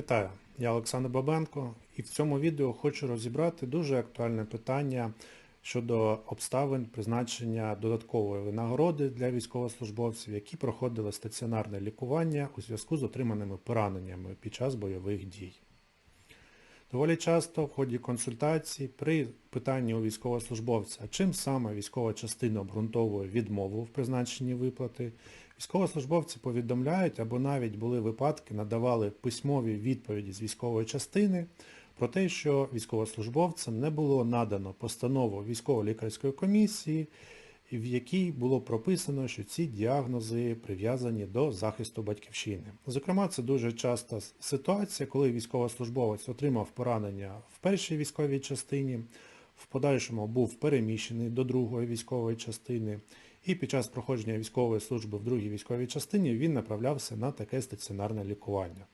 Вітаю, я Олександр Бабенко і в цьому відео хочу розібрати дуже актуальне питання щодо обставин призначення додаткової винагороди для військовослужбовців, які проходили стаціонарне лікування у зв'язку з отриманими пораненнями під час бойових дій. Доволі часто в ході консультацій при питанні у військовослужбовця, чим саме військова частина обґрунтовує відмову в призначенні виплати, військовослужбовці повідомляють або навіть були випадки, надавали письмові відповіді з військової частини про те, що військовослужбовцям не було надано постанову військово-лікарської комісії, в якій було прописано, що ці діагнози прив'язані до захисту батьківщини. Зокрема, це дуже часта ситуація, коли військовослужбовець отримав поранення в першій військовій частині, в подальшому був переміщений до другої військової частини, і під час проходження військової служби в другій військовій частині він направлявся на таке стаціонарне лікування.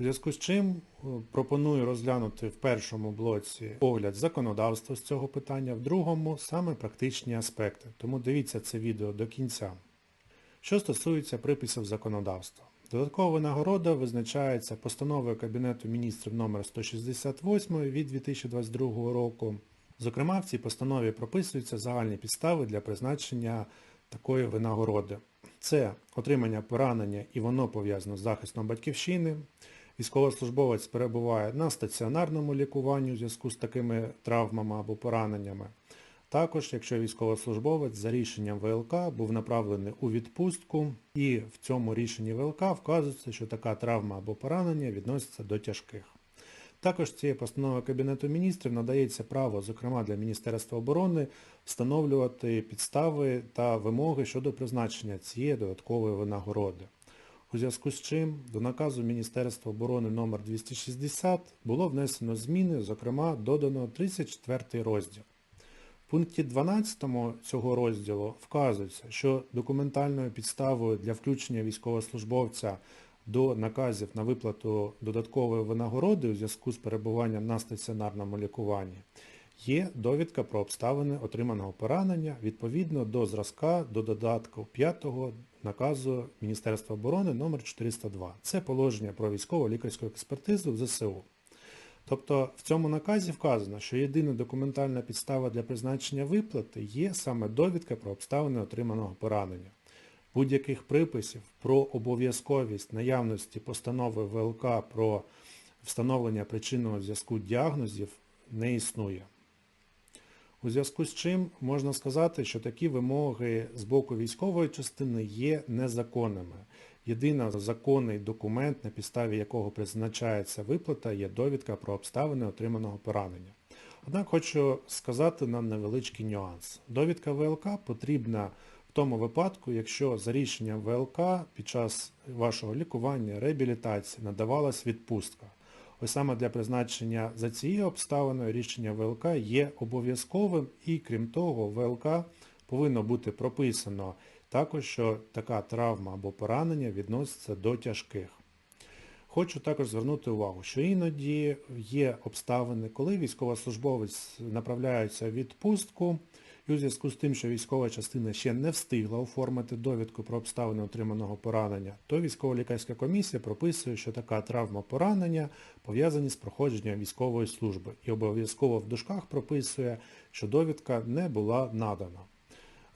У зв'язку з чим е, пропоную розглянути в першому блоці огляд законодавства з цього питання, в другому саме практичні аспекти. Тому дивіться це відео до кінця. Що стосується приписів законодавства. Додаткова винагорода визначається постановою Кабінету міністрів номер 168 від 2022 року. Зокрема, в цій постанові прописуються загальні підстави для призначення такої винагороди. Це отримання поранення і воно пов'язано з захистом батьківщини, військовослужбовець перебуває на стаціонарному лікуванні у зв'язку з такими травмами або пораненнями. Також, якщо військовослужбовець за рішенням ВЛК був направлений у відпустку і в цьому рішенні ВЛК вказується, що така травма або поранення відноситься до тяжких. Також цією постановою Кабінету міністрів надається право, зокрема для Міністерства оборони, встановлювати підстави та вимоги щодо призначення цієї додаткової винагороди. У зв'язку з чим до наказу Міністерства оборони номер 260 було внесено зміни, зокрема додано 34 розділ. В пункті 12 цього розділу вказується, що документальною підставою для включення військовослужбовця до наказів на виплату додаткової винагороди у зв'язку з перебуванням на стаціонарному лікуванні є довідка про обставини отриманого поранення відповідно до зразка до додатку 5 наказу Міністерства оборони номер 402 Це положення про військово-лікарську експертизу в ЗСУ. Тобто в цьому наказі вказано, що єдина документальна підстава для призначення виплати є саме довідка про обставини отриманого поранення. Будь-яких приписів про обов'язковість наявності постанови ВЛК про встановлення причинного зв'язку діагнозів не існує. У зв'язку з чим можна сказати, що такі вимоги з боку військової частини є незаконними. Єдиний законний документ, на підставі якого призначається виплата, є довідка про обставини отриманого поранення. Однак хочу сказати нам невеличкий нюанс. Довідка ВЛК потрібна в тому випадку, якщо за рішенням ВЛК під час вашого лікування, реабілітації надавалась відпустка. Ось саме для призначення за цією обставиною рішення ВЛК є обов'язковим і крім того ВЛК повинно бути прописано також, що така травма або поранення відноситься до тяжких. Хочу також звернути увагу, що іноді є обставини, коли військовослужбовець направляється в відпустку, і у зв'язку з тим, що військова частина ще не встигла оформити довідку про обставини отриманого поранення, то військово-лікарська комісія прописує, що така травма поранення пов'язані з проходженням військової служби і обов'язково в дужках прописує, що довідка не була надана.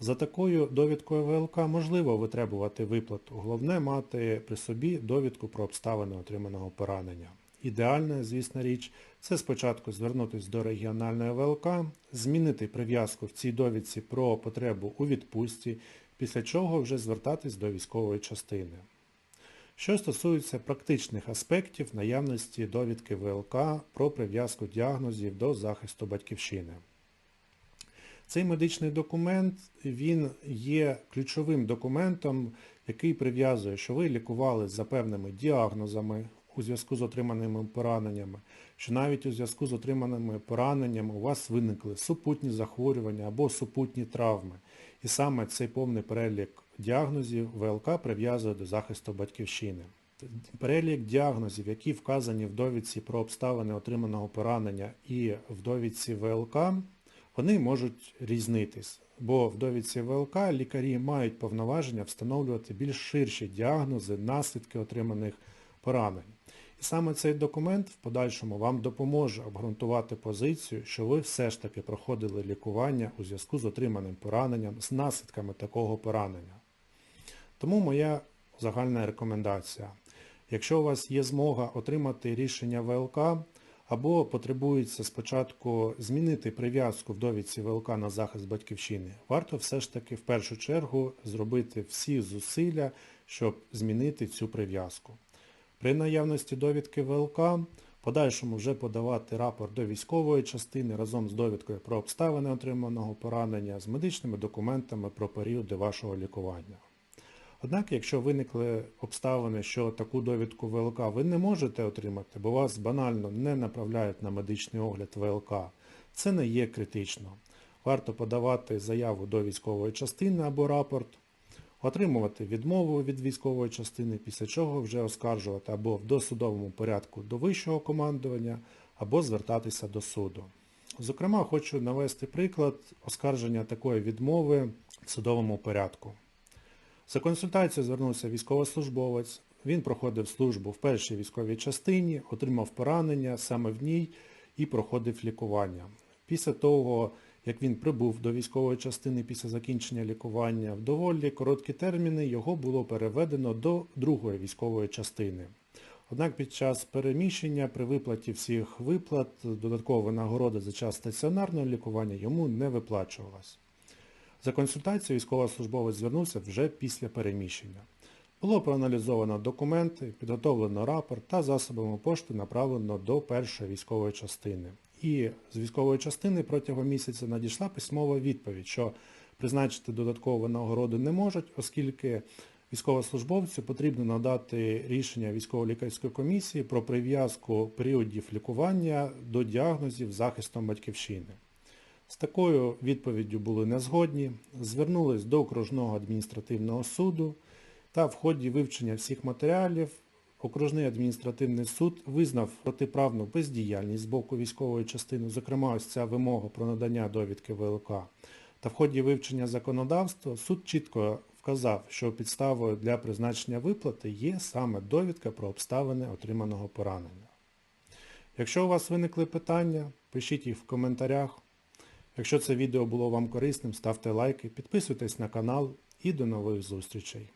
За такою довідкою ВЛК можливо витребувати виплату. Головне мати при собі довідку про обставини отриманого поранення. Ідеальна, звісна річ, це спочатку звернутися до регіональної ВЛК, змінити прив'язку в цій довідці про потребу у відпустці, після чого вже звертатись до військової частини. Що стосується практичних аспектів наявності довідки ВЛК про прив'язку діагнозів до захисту батьківщини. Цей медичний документ він є ключовим документом, який прив'язує, що ви лікували за певними діагнозами у зв'язку з отриманими пораненнями, що навіть у зв'язку з отриманими пораненнями у вас виникли супутні захворювання або супутні травми. І саме цей повний перелік діагнозів ВЛК прив'язує до захисту батьківщини. Перелік діагнозів, які вказані в довідці про обставини отриманого поранення і в довідці ВЛК, вони можуть різнитись, бо в довідці ВЛК лікарі мають повноваження встановлювати більш ширші діагнози, наслідки отриманих поранень. І Саме цей документ в подальшому вам допоможе обґрунтувати позицію, що ви все ж таки проходили лікування у зв'язку з отриманим пораненням, з наслідками такого поранення. Тому моя загальна рекомендація. Якщо у вас є змога отримати рішення ВЛК, або потребується спочатку змінити прив'язку в довідці ВЛК на захист батьківщини, варто все ж таки в першу чергу зробити всі зусилля, щоб змінити цю прив'язку. При наявності довідки ВЛК, подальшому вже подавати рапорт до військової частини разом з довідкою про обставини отриманого поранення з медичними документами про періоди вашого лікування. Однак, якщо виникли обставини, що таку довідку ВЛК ви не можете отримати, бо вас банально не направляють на медичний огляд ВЛК, це не є критично. Варто подавати заяву до військової частини або рапорт, отримувати відмову від військової частини, після чого вже оскаржувати або в досудовому порядку до вищого командування, або звертатися до суду. Зокрема, хочу навести приклад оскарження такої відмови в судовому порядку. За консультацією звернувся військовослужбовець, він проходив службу в першій військовій частині, отримав поранення саме в ній і проходив лікування. Після того, як він прибув до військової частини після закінчення лікування, в доволі короткі терміни його було переведено до другої військової частини. Однак під час переміщення при виплаті всіх виплат додаткова нагорода за час стаціонарного лікування йому не виплачувалась. За консультацією військовослужбовець звернувся вже після переміщення. Було проаналізовано документи, підготовлено рапорт та засобами пошти направлено до першої військової частини. І з військової частини протягом місяця надійшла письмова відповідь, що призначити додаткову нагороду не можуть, оскільки військовослужбовцю потрібно надати рішення військово-лікарської комісії про прив'язку періодів лікування до діагнозів захистом батьківщини. З такою відповіддю були не згодні, звернулись до окружного адміністративного суду та в ході вивчення всіх матеріалів окружний адміністративний суд визнав протиправну бездіяльність з боку військової частини, зокрема ось ця вимога про надання довідки ВЛК. Та в ході вивчення законодавства суд чітко вказав, що підставою для призначення виплати є саме довідка про обставини отриманого поранення. Якщо у вас виникли питання, пишіть їх в коментарях. Якщо це відео було вам корисним, ставте лайки, підписуйтесь на канал і до нових зустрічей.